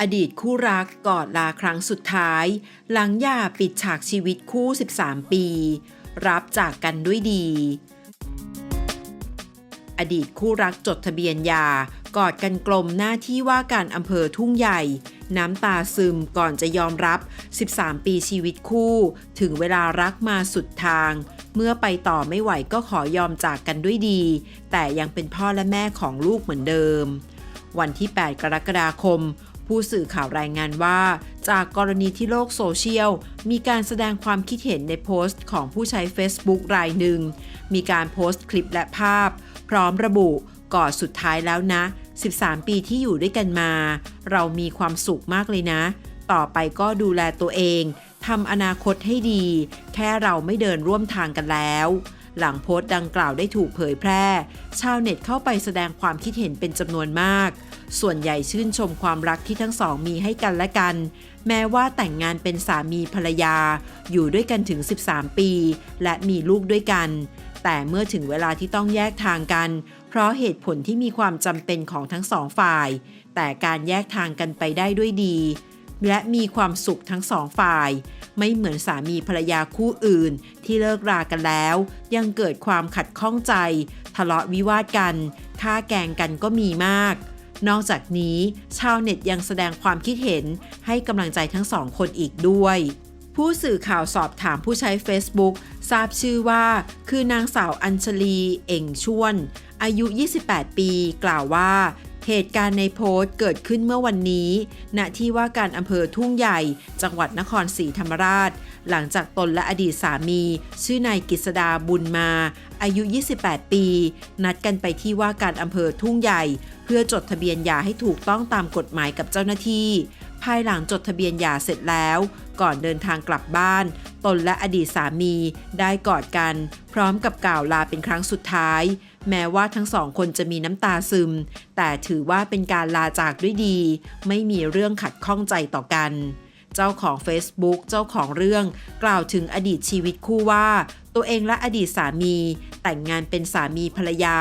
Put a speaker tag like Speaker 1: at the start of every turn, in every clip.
Speaker 1: อดีตคู่รักกอดลาครั้งสุดท้าย หลังหย่าปิดฉากชีวิตคู่ 13 ปี รับจากกันด้วยดี อดีตคู่รักจดทะเบียนยากอดกันกลมหน้าที่ว่าการอำเภอทุ่งใหญ่ น้ำตาซึมก่อนจะยอมรับ 13 ปีชีวิตคู่ ถึงเวลารักมาสุดทาง เมื่อไปต่อไม่ไหวก็ขอยอมจากกันด้วยดี แต่ยังเป็นพ่อและแม่ของลูกเหมือนเดิม วันที่ 8 กรกฎาคม ผู้สื่อข่าวรายงานว่า จากกรณีที่โลกโซเชียล มีการแสดงความคิดเห็นในโพสต์ของผู้ใช้ Facebook รายหนึ่ง มีการโพสต์คลิปและภาพ พร้อมระบุกอดสุดท้ายแล้วนะ 13 ปีที่อยู่ด้วยกันมา เรามีความสุขมากเลยนะ ต่อไปก็ดูแลตัวเองทำอนาคตให้ดี แค่เราไม่เดินร่วมทางกันแล้วหลังโพสต์ดังกล่าวได้ถูกเผยแพร่ ชาวเน็ตเข้าไปแสดงความคิดเห็นเป็นจำนวนมาก ส่วนใหญ่ชื่นชมความรักที่ทั้งสองมีให้กันและกัน แม้ว่าแต่งงานเป็นสามีภรรยา อยู่ด้วยกันถึง 13 ปี และมีลูกด้วยกัน แต่เมื่อถึงเวลาที่ต้องแยกทางกัน เพราะเหตุผลที่มีความจำเป็นของทั้งสองฝ่าย แต่การแยกทางกันไปได้ด้วยดี และมีความสุขทั้งสองฝ่าย ไม่เหมือนสามีภรรยาคู่อื่น ที่เลิกรากันแล้ว ยังเกิดความขัดข้องใจ ทะเลาะวิวาทกันฆ่าแกงกันก็มีมาก นอกจากนี้ ชาวเน็ตยังแสดงความคิดเห็นให้กำลังใจทั้งสองคนอีกด้วย ผู้สื่อข่าวสอบถามผู้ใช้ Facebook ทราบชื่อว่า คือนางสาวอัญชลี เอ่งชวน อายุ 28 ปี กล่าวว่า เหตุการณ์ในโพสต์เกิดขึ้นเมื่อวันนี้ ณ ที่ว่าการอำเภอทุ่งใหญ่ จังหวัดนครศรีธรรมราช หลังจากตนและอดีตสามี ชื่อนายกฤษดาบุญมา อายุ 28 ปี นัดกันไปที่ว่าการอำเภอทุ่งใหญ่ เพื่อจดทะเบียนหย่าให้ถูกต้องตามกฎหมายกับเจ้าหน้าที่ ภายหลังจดทะเบียนหย่าเสร็จแล้ว ก่อนเดินทางกลับบ้าน ตนและอดีตสามีได้กอดกัน พร้อมกับกล่าวลาเป็นครั้งสุดท้าย แม้ว่าทั้งสองคนจะมีน้ำตาซึม แต่ถือว่าเป็นการลาจากด้วยดี ไม่มีเรื่องขัดข้องใจต่อกัน เจ้าของ Facebook เจ้าของเรื่อง กล่าวถึงอดีตชีวิตคู่ว่า ตัวเองและอดีตสามี แต่งงานเป็นสามีภรรยา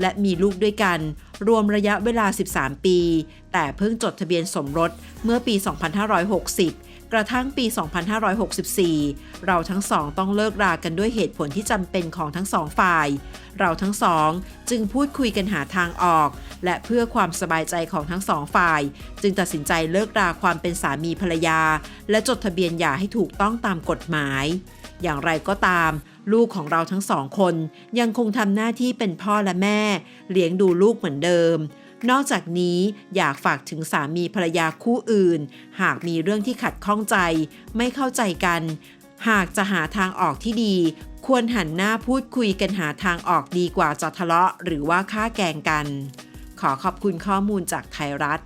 Speaker 1: และมีลูกด้วยกัน รวมระยะเวลา 13 ปี แต่เพิ่งจดทะเบียนสมรสเมื่อปี 2560 กระทั่งปี 2564 เราทั้งสองต้องเลิกรากันด้วยเหตุผลที่จำเป็นของทั้งสองฝ่าย เราทั้งสองจึงพูดคุยกันหาทางออก และเพื่อความสบายใจของทั้งสองฝ่าย จึงตัดสินใจเลิกราความเป็นสามีภรรยา และจดทะเบียนหย่าให้ถูกต้องตามกฎหมาย อย่างไรก็ตาม ลูกของเราทั้งสองคน ยังคงทำหน้าที่เป็นพ่อและแม่ เลี้ยงดูลูกเหมือนเดิม นอกจากนี้อยากฝากถึงสามีภรรยาคู่อื่น หากมีเรื่องที่ขัดข้องใจ ไม่เข้าใจกัน หากจะหาทางออกที่ดี ควรหันหน้าพูดคุยกันหาทางออกดีกว่าจะทะเลาะ หรือว่าฆ่าแกงกัน ขอขอบคุณข้อมูลจากไทยรัฐ